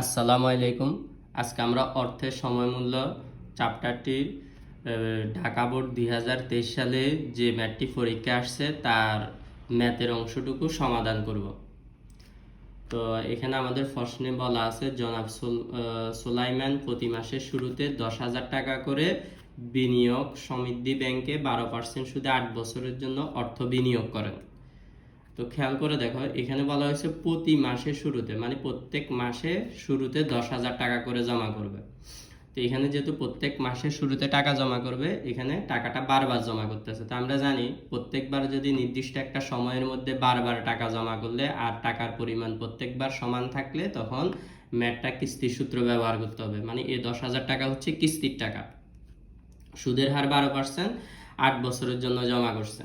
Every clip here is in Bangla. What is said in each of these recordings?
আসসালামু আলাইকুম। আজকে আমরা অর্থের সময় মূল্য চ্যাপ্টারটির ঢাকা বোর্ড দুই হাজার তেইশ সালে যে ম্যাথটি পরীক্ষা আসছে তার ম্যাথের অংশটুকু সমাধান করব। তো এখানে আমাদের প্রশ্নে বলা আছে জনাব সুল- আহ, প্রতি মাসের শুরুতে দশ হাজার টাকা করে বিনিয়োগ সমৃদ্ধি ব্যাংকে বারো পার্সেন্ট সুদে আট বছরের জন্য অর্থ বিনিয়োগ করেন। তো খেয়াল করে দেখো, এখানে বলা হয়েছে প্রতি মাসে শুরুতে মানে প্রত্যেক মাসে শুরুতে দশ হাজার টাকা করে জমা করবে। তো এখানে যেহেতু প্রত্যেক মাসের শুরুতে টাকা জমা করবে, এখানে টাকাটা বারবার জমা করতেছে। তো আমরা জানি প্রত্যেকবার যদি নির্দিষ্ট একটা সময়ের মধ্যে বারবার টাকা জমা করলে আর টাকার পরিমাণ প্রত্যেকবার সমান থাকলে তখন ম্যাটটা কিস্তির সূত্র ব্যবহার করতে হবে। মানে এই দশ হাজার টাকা হচ্ছে কিস্তির টাকা। সুদের হার বারো পার্সেন্ট আট বছরের জন্য জমা করছে।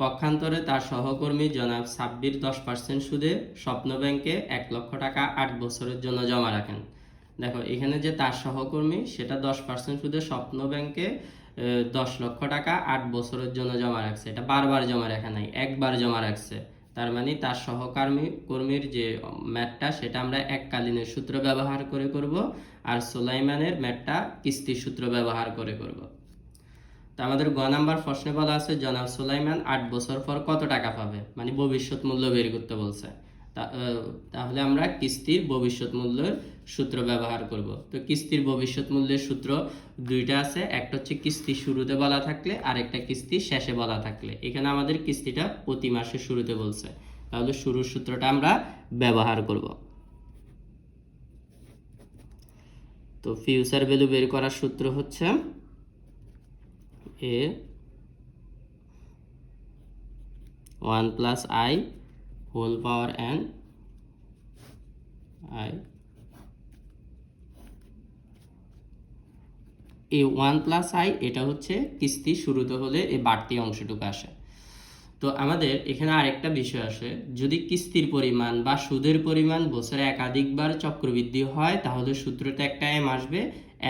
পক্ষান্তরে তার সহকর্মী জনাব সাব্বির দশ পার্সেন্ট সুদে স্বপ্ন ব্যাংকে এক লক্ষ টাকা আট বছরের জন্য জমা রাখেন। দেখো, এখানে যে তার সহকর্মী, সেটা দশ পার্সেন্ট সুদে স্বপ্ন ব্যাংকে দশ লক্ষ টাকা আট বছরের জন্য জমা রাখছে। এটা বারবার জমা রাখা নাই, একবার জমা রাখছে। তার মানে তার সহকর্মী, কর্মীর যে ম্যাটটা, সেটা আমরা এককালীনের সূত্র ব্যবহার করে করব, আর সোলাইমানের ম্যাটটা কিস্তির সূত্র ব্যবহার করে করব। তো আমাদের গ নাম্বার প্রশ্নে বলা আছে, জনাব সুলাইমান আট বছর পর কত টাকা পাবে? মানে ভবিষ্যৎ মূল্য বের করতে বলছে। তাহলে আমরা কিস্তির ভবিষ্যৎ মূল্যের সূত্র ব্যবহার করব। তো কিস্তির ভবিষ্যৎ মূল্যের সূত্র দুইটা আছে, একটা হচ্ছে কিস্তি শুরুতে বলা থাকলে আর একটা কিস্তি শেষে বলা থাকলে। এখানে আমাদের কিস্তিটা প্রতি মাসে শুরুতে বলছে। তাহলে শুরুর সূত্রটা আমরা ব্যবহার করব। তো ফিউচার ভ্যালু বের করার সূত্র হচ্ছে A one plus I whole power N I. এই ওয়ান প্লাস আই, এটা হচ্ছে কিস্তি শুরুতে হলে এই বাড়তি অংশটুকু আসে। তো আমাদের এখানে আরেকটা বিষয় আসে। যদি কিস্তির পরিমাণ বা সুদের পরিমাণ বছরে একাধিকবার চক্রবৃদ্ধি হয়, তাহলে সূত্রটা একটা এম আসবে।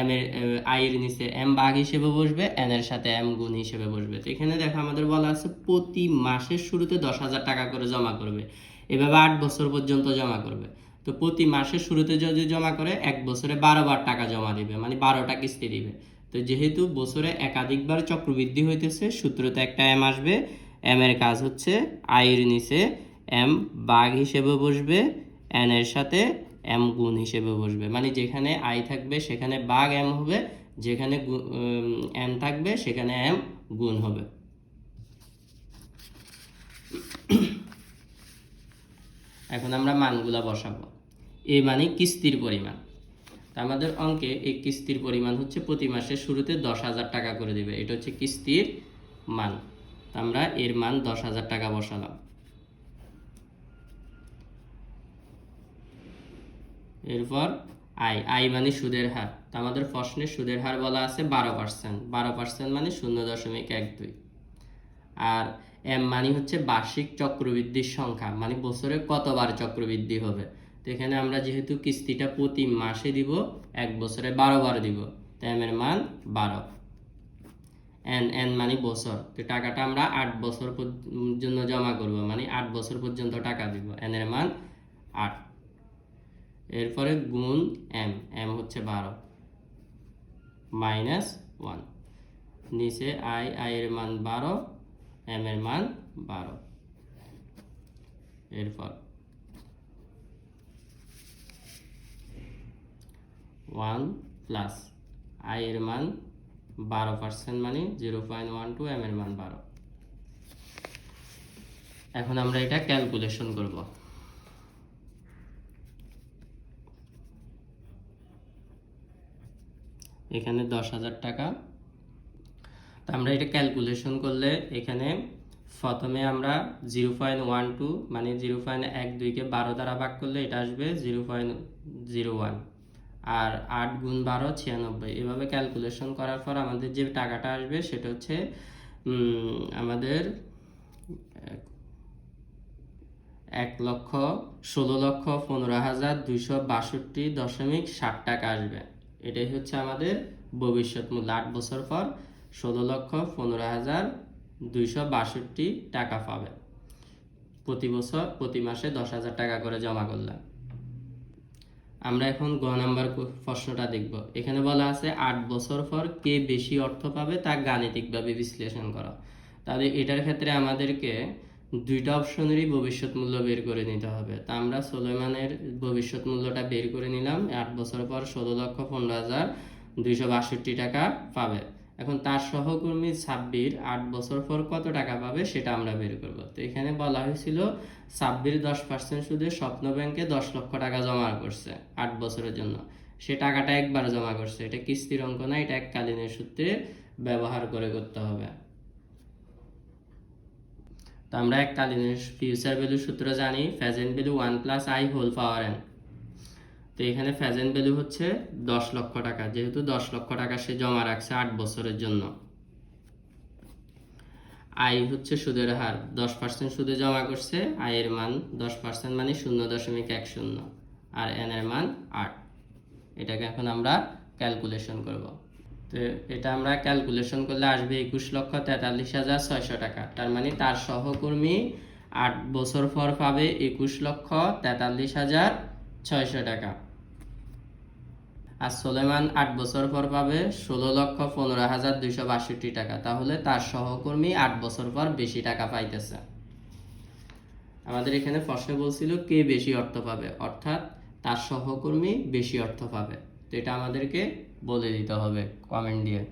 এম এর আই এর নিচে এম বাঘ হিসেবে বসবে এন এর সাথে এম গুণ হিসেবে বসবে। তো এখানে দেখো আমাদের বলা আছে, প্রতি মাসের শুরুতে দশ হাজার টাকা করে জমা করবে। এভাবে আট বছর পর্যন্ত জমা করবে। তো প্রতি মাসের শুরুতে যদি জমা করে, এক বছরে বারো বার টাকা জমা দিবে মানে বারোটা কিস্তি দিবে। তো যেহেতু বছরে একাধিকবার চক্রবৃদ্ধি হইতেছে, সূত্রতে একটা এম আসবে। এম এর কাজ হচ্ছে আইয়ের নিচে এম বাঘ হিসেবে বসবে এন এর সাথে এম গুণ হিসেবে বসবে। মানে যেখানে আই থাকবে সেখানে বাঘ এম হবে, যেখানে এন থাকবে সেখানে এম গুণ হবে। এখন আমরা মানগুলা বসাবো। এ মানে কিস্তির পরিমাণ। আমাদের অঙ্কে এই কিস্তির পরিমাণ হচ্ছে প্রতি মাসের শুরুতে দশ হাজার টাকা করে দিবে। এটা হচ্ছে কিস্তির মান। আমরা এর মান দশ হাজার টাকা বসালাম। এরপর আই আই মানে সুদের হার। তা আমাদের প্রশ্নে সুদের হার বলা আছে বারো পার্সেন্ট। বারো পার্সেন্ট মানে শূন্য দশমিক এক দুই। আর এম মানে হচ্ছে বার্ষিক চক্রবৃদ্ধির সংখ্যা মানে বছরে কতবার চক্রবৃদ্ধি হবে। তো এখানে আমরা যেহেতু কিস্তিটা প্রতি মাসে দিব, এক বছরে বারো বার দিব। তো এম এর মান বারো। এন এন মানে বছর। তো টাকাটা আমরা আট বছর পর্যন্ত জমা করব। মানে আট বছর পর্যন্ত টাকা দিব। এন এর মান আট। এরপরে গুণ এম। এম হচ্ছে বারো। Minus one. নিচে আই আই এর মান বারো, এম এর মান বারো। এরপর ওয়ান প্লাস আই এর মান বারো পার্সেন্ট মানে zero point one two M এর মান বারো। এখন আমরা এটা ক্যালকুলেশন করব। এখানে দশ হাজার টাকা। তো আমরা এটা ক্যালকুলেশন করলে এখানে প্রথমে আমরা জিরো পয়েন্ট ওয়ান টু মানে জিরো পয়েন্ট এক দুইকে বারো দ্বারা ভাগ করলে এটা আসবে জিরো পয়েন্ট জিরো ওয়ান আর আট গুণ বারো, ছিয়ানব্বই। এভাবে ক্যালকুলেশন করার পর আমাদের যে টাকাটা আসবে সেটা হচ্ছে আমাদের, এক- লক্ষ ষোলো লক্ষ পনেরো হাজার দুইশো বাষট্টি দশমিক ষাট টাকা আসবে। এটাই হচ্ছে আমাদের ভবিষ্যৎ মূল্য। আট বছর পর ষোলো লক্ষ পনেরো হাজার দুইশো বাষট্টি টাকা পাবে। প্রতি বছর, প্রতি মাসে দশ হাজার টাকা করে জমা করলাম। আমরা এখন গ নাম্বার প্রশ্নটা দেখব। এখানে বলা আছে, আট বছর পর কে বেশি অর্থ পাবে তা গাণিতিকভাবে বিশ্লেষণ করা। তাহলে এটার ক্ষেত্রে আমাদেরকে দুইটা অপশনেরই ভবিষ্যৎ মূল্য বের করে নিতে হবে। তা আমরা সোলেমানের ভবিষ্যৎ মূল্যটা বের করে নিলাম, আট বছর পর ষোলো লক্ষ পনেরো হাজার দুইশো বাষট্টি টাকা পাবে। এখন তার সহকর্মী সাব্বির আট বছর পর কত টাকা পাবে সেটা আমরা বের করব। তো এখানে বলা হয়েছিল, সাব্বির দশ পার্সেন্ট সুদে স্বপ্ন ব্যাংকে দশ লক্ষ টাকা জমা করছে আট বছরের জন্য। সে টাকাটা একবার জমা করছে, এটা কিস্তির অঙ্ক না, এটা এককালীনের সূত্রে ব্যবহার করে করতে হবে। তো আমরা এককালীনের ফিউচার ভ্যালু সূত্র জানি present value one plus I whole power N তো এখানে ফ্যাজেন্ট ভ্যালু হচ্ছে দশ লক্ষ টাকা। যেহেতু দশ লক্ষ টাকা সে জমা রাখছে আট বছরের জন্য। আই হচ্ছে সুদের হার। দশ পার্সেন্ট সুদে জমা করছে, আয়ের মান দশ পার্সেন্ট মানে শূন্য দশমিক এক শূন্য, আর এন এর মান আট। এটাকে এখন আমরা ক্যালকুলেশন করব। তো এটা আমরা ক্যালকুলেশন করলে আসবে একুশ লক্ষ তেতাল্লিশ হাজার ছয়শো টাকা। তার মানে তার সহকর্মী আট বছর পর পাবে একুশ লক্ষ তেতাল্লিশ হাজার ছয়শো টাকা। আর সোলেমান আট বছর পর পাবে ষোলো লক্ষ পনেরো হাজার দুইশো বাষট্টি টাকা। তাহলে তার সহকর্মী আট বছর পর বেশি টাকা পাইতেছে। আমাদের এখানে প্রশ্নে বলছিল, কে বেশি অর্থ পাবে? অর্থাৎ তার সহকর্মী বেশি অর্থ পাবে। তো এটা আমাদেরকে বলে দিতে হবে কমেন্ট দিয়ে।